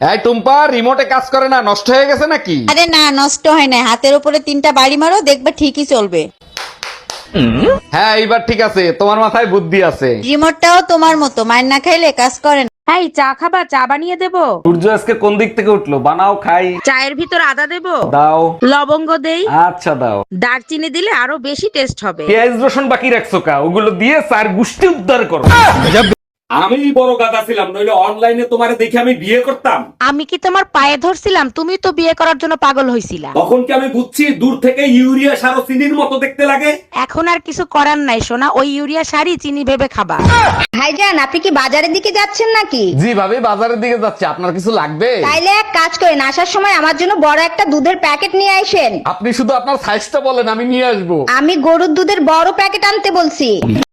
এই টুম্পা রিমোটে কাজ করে না নষ্ট হয়ে গেছে নাকি? আরে না নষ্ট হয় না। হাতের উপরে তিনটা বাড়ি মারো দেখবে ঠিকই চলবে। হ্যাঁ এইবার ঠিক আছে তোমার মাথায় বুদ্ধি আছে। রিমোটটাও তোমার মতো মায়ের না খাইলে কাজ করে না। এই চা খাবা চা বানিয়ে দেবো? সূর্য আজকে কোন দিক থেকে উঠল? বানাও খাই। চায়ের ভিতর আদা দেবো? দাও। লবঙ্গ দেই? আচ্ছা দাও। দারচিনি দিলে আরও বেশি টেস্ট হবে। পেঁয়াজ রসুন বাকি রাখছো কা? ওগুলো দিয়ে চার গুষ্টি উদ্ধার করো। আমি বড় গাদা ছিলাম নইলে অনলাইনে তোমারে দেখে আমি বিয়ে করতাম। আমি কি তোমার পায়ে ধরছিলাম? তুমি তো বিয়ে করার জন্য পাগল হইছিলা। তখন কি আমি বুঝছি দূর থেকে ইউরিয়া সার ও চিনির মতো দেখতে লাগে? এখন আর কিছু করার নাই সোনা। ওই ইউরিয়া শাড়ি চিনি ভেবে খাবা। ভাইজান আপনি কি বাজারের দিকে যাচ্ছেন নাকি? জি ভাবি বাজারের দিকে যাচ্ছে। আপনার কিছু লাগবে? তাইলে এক কাজ করেন আসার সময় আমার জন্য বড় একটা দুধের প্যাকেট নিয়ে আসেন। আপনি শুধু আপনার সাইজটা বলেন আমি নিয়ে আসব। আমি গরুর দুধের বড় প্যাকেট আনতে বলছি।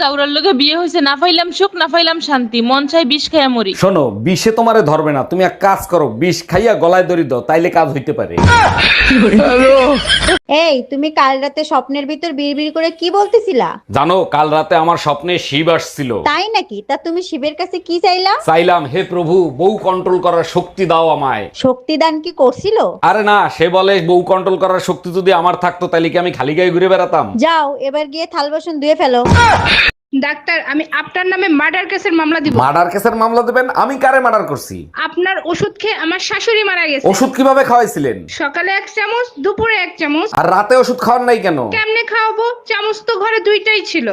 জাউরার লগে বিয়ে হয়েছে না পাইলাম সুখ না পাইলাম শান্তি মন চাই বিষ খাইয়া মরি। শোনো বিষে তোমারে ধরবে না তুমি এক কাজ করো বিষ খাইয়া গলায় দড়ি দাও তাইলে কাজ হইতে পারে। এই তুমি কাল রাতে স্বপ্নের ভিতর বিড়বিড় করে কি বলতেছিলা? জানো কাল রাতে আমার স্বপ্নে শিব আসছিল। তাই নাকি? তা তুমি শিবের কাছে কি চাইলা? চাইলাম হে প্রভু বউ কন্ট্রোল করার শক্তি দাও আমায়। শক্তি দান কি করছিল? আরে না সে বলে বউ কন্ট্রোল করার শক্তি যদি আমার থাকতো তাহলে কি আমি খালি গায়ে ঘুরে বেড়াতাম? যাও এবার গিয়ে থাল বাসন ধুয়ে ফেলো। ডাক্তার আমি আপনার নামে মার্ডার কেসের মামলা দিব। মার্ডার কেসের মামলা দেবেন? আমি কারে মার্ডার করছি? আপনার ওষুধ খেয়ে আমার শাশুড়ি মারা গেছে। ওষুধ কীভাবে খাওয়াইছিলেন? সকালে এক চামচ দুপুরে এক চামচ। আর রাতে ওষুধ খাওয়ার নাই কেন? কেমনে খাওয়াবো? চামচ তো ঘরে দুইটাই ছিল।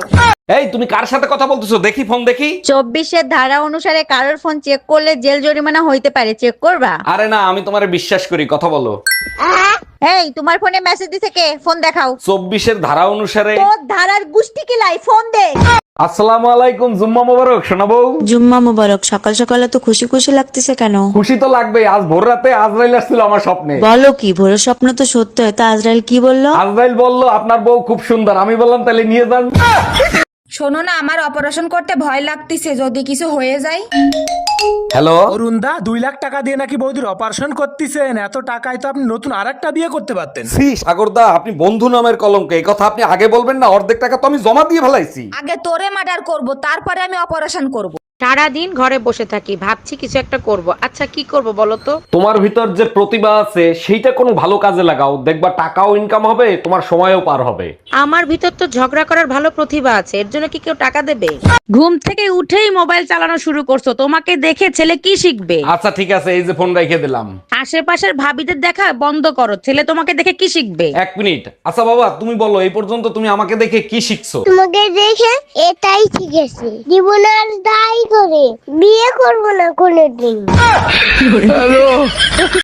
এই তুমি কার সাথে কথা বলতেছো? দেখি ফোন দেখি। চব্বিশের ধারা অনুসারে কারোর ফোন চেক করলে জেল জরিমানা হইতে পারে। চেক করবা? আরে না আমি তোমারে বিশ্বাস করি কথা বলো। এই তোমার ফোনে মেসেজ দিছে কে? ফোন দেখাও। চব্বিশের ধারা অনুসারে তোর ধারার গুষ্টি কিলাই ফোন দে। আসসালামু আলাইকুম জুম্মা মোবারক শোনাবো? জুম্মা মুবারক সকাল সকালে তো খুশি খুশি লাগতেছে কেন? খুশি তো লাগবে আজ ভোর রাতে আজরাইল আসছিল আমার স্বপ্নে। বলো কি ভোরের স্বপ্ন তো সত্য হয় তা আজরাইল কি বলল? আজরাইল বলল আপনার বউ খুব সুন্দর। আমি বললাম তাহলে নিয়ে যান। শোনো না আমার অপারেশন করতে ভয় লাগতেছে যদি কিছু হয়ে যায়। হ্যালো? অরুণ দা দুই লাখ টাকা দিয়ে নাকি বৌদির অপারেশন করতেছেন এত টাকায় তো আপনি নতুন আর একটা বিয়ে করতে পারতেন। সি সাগরদা আপনি বন্ধু নামের কলঙ্ক এই কথা আপনি আগে বলবেন না অর্ধেক টাকা তো আমি জমা দিয়ে ফেলাইছি। আগে তোরে মার্ডার করব তারপরে আমি অপারেশন করব। সারাদিন ঘরে বসে থাকি ভাবছি কিছু একটা করব। আচ্ছা কি করব বলো তো? তোমার ভিতর যে প্রতিভা আছে সেইটা কোনো ভালো কাজে লাগাও? দেখবা টাকাও ইনকাম হবে তোমার সময়ও পার হবে। আমার ভিতর তো ঝগড়া করার ভালো প্রতিভা আছে এর জন্য কি কেউ টাকা দেবে? ঘুম থেকে উঠেই মোবাইল চালানো শুরু করছ তোমাকে দেখে ছেলে কি শিখবে? আচ্ছা ঠিক আছে এই যে ফোন রেখে দিলাম। আশেপাশের ভাবিদের দেখা বন্ধ করো ছেলে তোমাকে দেখে কি শিখবে? এক মিনিট। আচ্ছা বাবা তুমি বলো এই পর্যন্ত তুমি আমাকে দেখে কি শিখছো? তোমাকে দেখে এটাই শিখেছি। জীবন আর দায় বিয়ে করব না কোনোদিন।